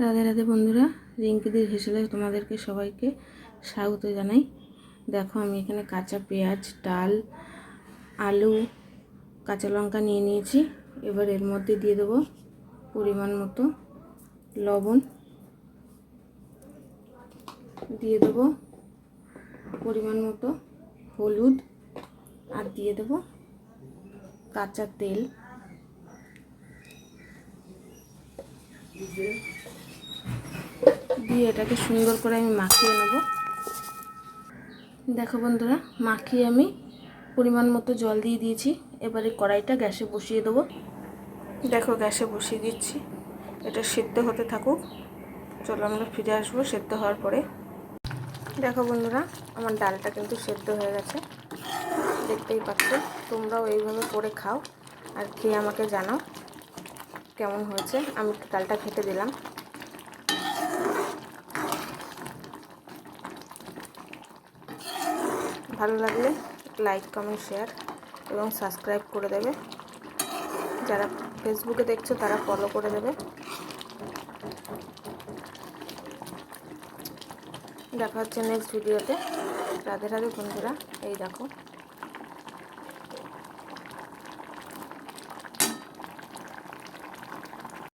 রাধে রাধে বন্ধুরা রিঙ্কিদের হেসেলে তোমাদেরকে সবাইকে স্বাগত জানাই। দেখো, আমি এখানে কাঁচা পেঁয়াজ, ডাল, আলু, কাঁচা লঙ্কা নিয়ে নিয়েছি। এবার এর মধ্যে দিয়ে দেবো পরিমাণ মতো লবণ। দিয়ে দেবো পরিমাণ মতো হলুদ। আর দিয়ে দেবো কাঁচা তেল। দিয়ে এটাকে সুন্দর করে আমি মাখিয়ে নেব। দেখো বন্ধুরা, মাখিয়ে আমি পরিমাণ মতো জল দিয়ে দিয়েছি। এবারে কড়াইটা গ্যাসে বসিয়ে দেবো। দেখো গ্যাসে বসিয়ে দিচ্ছি। এটা সেদ্ধ হতে থাকুক। চলো আমরা ফিরে আসব সেদ্ধ হওয়ার পরে। দেখো বন্ধুরা, আমার ডালটা কিন্তু সেদ্ধ হয়ে গেছে। দেখতেই পাচ্ছ, তোমরাও এইভাবে করে খাও। আর খেয়ে আমাকে জানাও কেমন হয়েছে। আমি ডালটা খেতে দিলাম। ভালো লাগলে লাইক, কমেন্ট, শেয়ার এবং সাবস্ক্রাইব করে দেবে। যারা ফেসবুকে দেখছ তারা ফলো করে দেবে। দেখা হচ্ছে নেক্সট ভিডিওতে রাধে রাধে বন্ধুরা, এই দেখো।